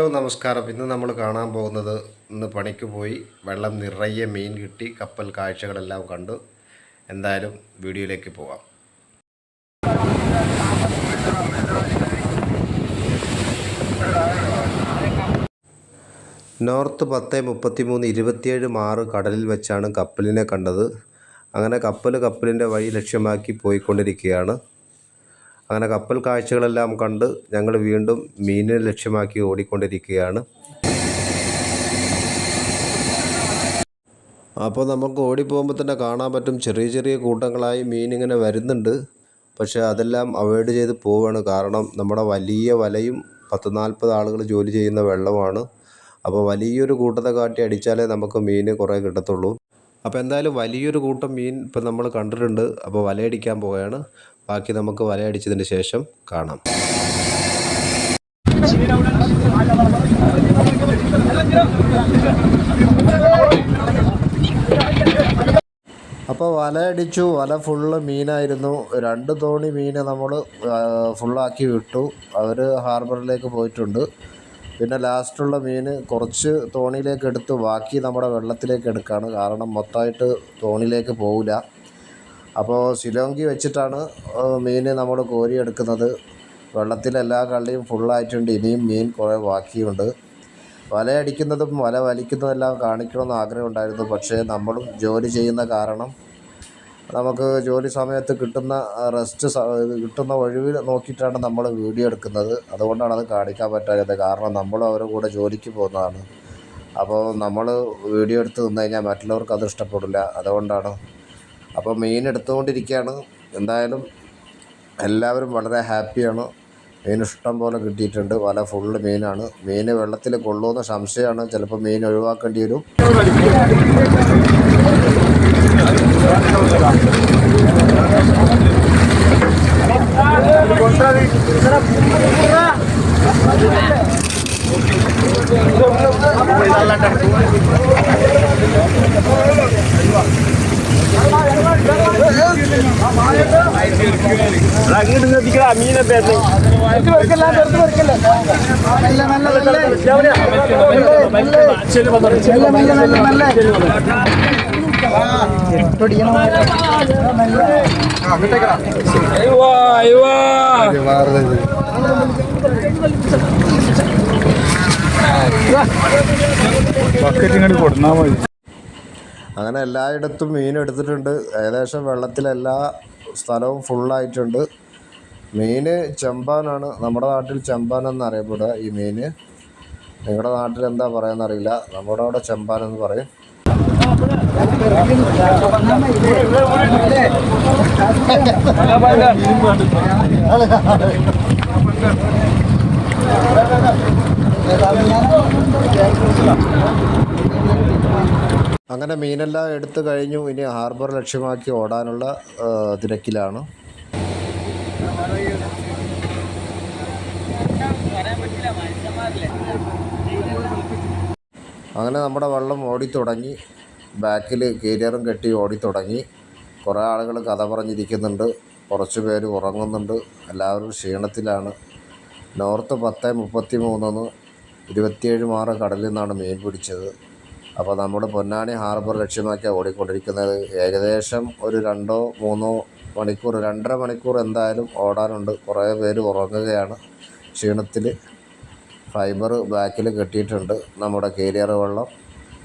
Hello നമസ്കാരം. ഇന്ന് നമ്മൾ കാണാൻ പോകുന്നത് ഇന്ന് പണിക്ക് പോയി വെള്ളം നിറയെ മീൻ കിട്ടി. കപ്പൽ കാഴ്ചകളെല്ലാം കണ്ടു. എന്തായാലും വീഡിയോയിലേക്ക് പോവാം. നോർത്ത് പത്ത് മുപ്പത്തി മൂന്ന് ഇരുപത്തിയേഴ് മാറ് കടലിൽ വെച്ചാണ് കപ്പലിനെ കണ്ടത്. അങ്ങനെ കപ്പൽ കപ്പലിന്റെ വഴി ലക്ഷ്യമാക്കി പോയിക്കൊണ്ടിരിക്കുകയാണ്. അങ്ങനെ കപ്പൽ കാഴ്ചകളെല്ലാം കണ്ട് ഞങ്ങൾ വീണ്ടും മീനിനെ ലക്ഷ്യമാക്കി ഓടിക്കൊണ്ടിരിക്കുകയാണ്. അപ്പോൾ നമുക്ക് ഓടിപ്പോകുമ്പോൾ തന്നെ കാണാൻ പറ്റും ചെറിയ ചെറിയ കൂട്ടങ്ങളായി മീനിങ്ങനെ വരുന്നുണ്ട്. പക്ഷേ അതെല്ലാം അവോയ്ഡ് ചെയ്ത് പോവുകയാണ്. കാരണം നമ്മുടെ വലിയ വലയും പത്ത് നാൽപ്പത് ആളുകൾ ജോലി ചെയ്യുന്ന വെള്ളമാണ്. അപ്പോൾ വലിയൊരു കൂട്ടത്തെ കാട്ടി അടിച്ചാലേ നമുക്ക് മീൻ കുറേ കിട്ടത്തുള്ളൂ. അപ്പോൾ എന്തായാലും വലിയൊരു കൂട്ടം മീൻ ഇപ്പം നമ്മൾ കണ്ടിട്ടുണ്ട്. അപ്പോൾ വലയടിക്കാൻ പോവുകയാണ്. ബാക്കി നമുക്ക് വലയടിച്ചതിന് ശേഷം കാണാം. അപ്പോൾ വലയടിച്ചു വല ഫുള്ള് മീനായിരുന്നു. രണ്ട് തോണി മീൻ നമ്മൾ ഫുള്ളാക്കി വിട്ടു. അവർ ഹാർബറിലേക്ക് പോയിട്ടുണ്ട്. പിന്നെ ലാസ്റ്റുള്ള മീൻ കുറച്ച് തോണിയിലേക്ക് എടുത്ത്. ബാക്കി നമ്മുടെ വെള്ളത്തിലേക്ക് എടുക്കുകയാണ് കാരണം മൊത്തമായിട്ട് തോണിയിലേക്ക് പോവില്ല. അപ്പോൾ സിലോങ്കി വെച്ചിട്ടാണ് മീൻ നമ്മൾ കോരിയെടുക്കുന്നത്. വെള്ളത്തിലെല്ലാ കള്ളിയും ഫുള്ളായിട്ടുണ്ട് ഇനിയും മീൻ കുറേ ബാക്കിയുണ്ട്. വലയടിക്കുന്നതും വല വലിക്കുന്നതും വലിക്കുന്നതെല്ലാം കാണിക്കണമെന്ന് ആഗ്രഹമുണ്ടായിരുന്നു. പക്ഷേ നമ്മളും ജോലി ചെയ്യുന്ന കാരണം നമുക്ക് ജോലി സമയത്ത് കിട്ടുന്ന റെസ്റ്റ് കിട്ടുന്ന ഒഴിവിൽ നോക്കിയിട്ടാണ് നമ്മൾ വീഡിയോ എടുക്കുന്നത്. അതുകൊണ്ടാണ് അത് കാണിക്കാൻ പറ്റാത്തത് കാരണം നമ്മളും അവരുടെ കൂടെ ജോലിക്ക് പോകുന്നതാണ്. അപ്പോൾ നമ്മൾ വീഡിയോ എടുത്ത് നിന്ന് കഴിഞ്ഞാൽ മറ്റുള്ളവർക്ക് അത് ഇഷ്ടപ്പെടില്ല. അതുകൊണ്ടാണ് അപ്പോൾ മീൻ എടുത്തുകൊണ്ടിരിക്കുകയാണ്. എന്തായാലും എല്ലാവരും വളരെ ഹാപ്പിയാണ്. മീൻ ഇഷ്ടം പോലെ കിട്ടിയിട്ടുണ്ട്. വല ഫുള്ള് മീനാണ്. മീൻ വെള്ളത്തിൽ കൊള്ളുമെന്ന് സംശയമാണ്. ചിലപ്പോൾ മീൻ ഒഴിവാക്കേണ്ടി വരും. അങ്ങോട്ട് കൊടുന്നാ മീനെ പേര് ബക്കറ്റ് ഇങ്ങോട്ട് കൊടുന്നാ മതി. അങ്ങനെ എല്ലായിടത്തും മീൻ എടുത്തിട്ടുണ്ട്. ഏകദേശം വെള്ളത്തിലെല്ലാ സ്ഥലവും ഫുള്ളായിട്ടുണ്ട്. മീൻ ചെമ്പാനാണ്. നമ്മുടെ നാട്ടിൽ ചെമ്പാൻ എന്നറിയപ്പെടുക ഈ മീൻ. നിങ്ങളുടെ നാട്ടിൽ എന്താ പറയുന്നറിയില്ല. നമ്മുടെ അവിടെ ചെമ്പാൻ എന്ന് പറയും. അങ്ങനെ മീനെല്ലാം എടുത്തു കഴിഞ്ഞു. ഇനി ഹാർബർ ലക്ഷ്യമാക്കി ഓടാനുള്ള തിരക്കിലാണ്. അങ്ങനെ നമ്മുടെ വള്ളം ഓടിത്തുടങ്ങി ബാക്കിൽ കീരിയറും കെട്ടി ഓടിത്തുടങ്ങി കുറേ ആളുകൾ കഥ പറഞ്ഞിരിക്കുന്നുണ്ട്. കുറച്ച് പേര് ഉറങ്ങുന്നുണ്ട്. എല്ലാവരും ക്ഷീണത്തിലാണ്. നോർത്ത് പത്ത് മുപ്പത്തി മൂന്നിന്ന് ഇരുപത്തിയേഴ് മാറ് കടലിൽ നിന്നാണ് മീൻ പിടിച്ചത്. അപ്പോൾ നമ്മുടെ പൊന്നാനി ഹാർബർ ലക്ഷ്യമാക്കി ഓടിക്കൊണ്ടിരിക്കുന്നത്. ഏകദേശം ഒരു രണ്ടോ മൂന്നോ മണിക്കൂർ രണ്ടര മണിക്കൂർ എന്തായാലും ഓടാനുണ്ട്. കുറേ പേര് ഉറങ്ങുകയാണ്. ക്ഷീണത്തിൽ ഫൈബർ ബാക്കിൽ കെട്ടിയിട്ടുണ്ട് നമ്മുടെ കേരിയർ വെള്ളം.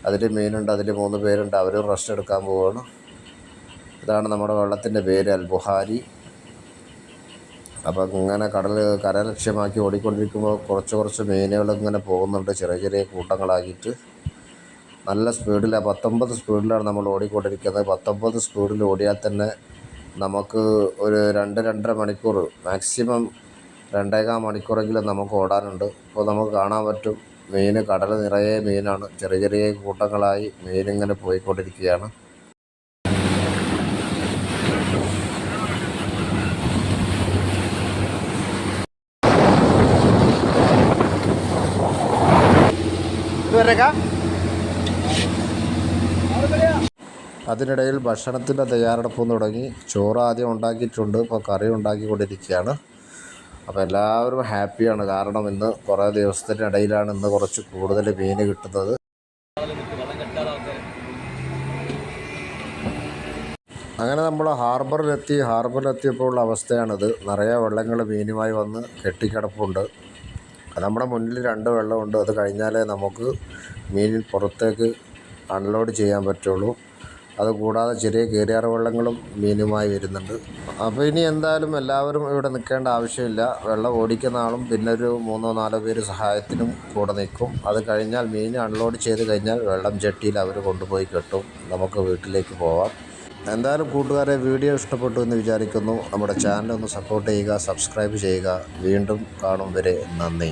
അതിൽ മീനുണ്ട് അതിൽ മൂന്ന് പേരുണ്ട്. അവർ റെസ്റ്റ് എടുക്കാൻ പോവുകയാണ് ഇതാണ് നമ്മുടെ വെള്ളത്തിന്റെ പേര് അൽബുഹാരി അപ്പം ഇങ്ങനെ കടൽ കര ലക്ഷ്യമാക്കി ഓടിക്കൊണ്ടിരിക്കുമ്പോൾ കുറച്ച് കുറച്ച് മീനുകൾ ഇങ്ങനെ പോകുന്നുണ്ട്. ചെറിയ ചെറിയ കൂട്ടങ്ങളാക്കിയിട്ട് നല്ല സ്പീഡിലാണ് പത്തൊമ്പത് സ്പീഡിലാണ് നമ്മൾ ഓടിക്കൊണ്ടിരിക്കുന്നത്. പത്തൊമ്പത് സ്പീഡിൽ ഓടിയാൽ തന്നെ നമുക്ക് ഒരു രണ്ട് രണ്ടര മണിക്കൂർ മാക്സിമം രണ്ടേകാൽ മണിക്കൂറെങ്കിലും നമുക്ക് ഓടാനുണ്ട്. അപ്പോൾ നമുക്ക് കാണാൻ പറ്റും മീൻ കടൽ നിറയെ മീനാണ്. ചെറിയ ചെറിയ കൂട്ടങ്ങളായി മീനിങ്ങനെ പോയിക്കൊണ്ടിരിക്കുകയാണ്. അതിനിടയിൽ ഭക്ഷണത്തിന്റെ തയ്യാറെടുപ്പും തുടങ്ങി. ചോറ് ആദ്യം ഉണ്ടാക്കിയിട്ടുണ്ട്. ഇപ്പോൾ കറി ഉണ്ടാക്കിക്കൊണ്ടിരിക്കുകയാണ്. അപ്പോൾ എല്ലാവരും ഹാപ്പിയാണ്. കാരണം ഇന്ന് കുറേ ദിവസത്തിനിടയിലാണ് ഇന്ന് കുറച്ച് കൂടുതൽ മീൻ കിട്ടുന്നത്. അങ്ങനെ നമ്മൾ ഹാർബറിലെത്തി. ഹാർബറിലെത്തിയപ്പോൾ അവസ്ഥയാണിത്. നിറയെ വെള്ളങ്ങൾ മീനുമായി വന്ന് കെട്ടിക്കിടപ്പുണ്ട്. നമ്മുടെ മുന്നിൽ രണ്ട് വെള്ളമുണ്ട്. അത് കഴിഞ്ഞാലേ നമുക്ക് മീൻ പുറത്തേക്ക് അൺലോഡ് ചെയ്യാൻ പറ്റുള്ളൂ. അതുകൂടാതെ ചെറിയ കീറിയാറ് വെള്ളങ്ങളും മീനുമായി വരുന്നുണ്ട്. അപ്പോൾ ഇനി എന്തായാലും എല്ലാവരും ഇവിടെ നിൽക്കേണ്ട ആവശ്യമില്ല. വെള്ളം ഓടിക്കുന്ന ആളും പിന്നെ ഒരു മൂന്നോ നാലോ പേര് സഹായത്തിനും കൂടെ നിൽക്കും. അത് കഴിഞ്ഞാൽ മീൻ അൺലോഡ് ചെയ്ത് കഴിഞ്ഞാൽ വെള്ളം ചട്ടിയിൽ അവർ കൊണ്ടുപോയി കെട്ടും. നമുക്ക് വീട്ടിലേക്ക് പോവാം. എന്തായാലും കൂട്ടുകാരെ വീഡിയോ ഇഷ്ടപ്പെട്ടു എന്ന് വിചാരിക്കുന്നു. നമ്മുടെ ചാനൽ ഒന്ന് സപ്പോർട്ട് ചെയ്യുക സബ്സ്ക്രൈബ് ചെയ്യുക. വീണ്ടും കാണും വരെ. നന്ദി.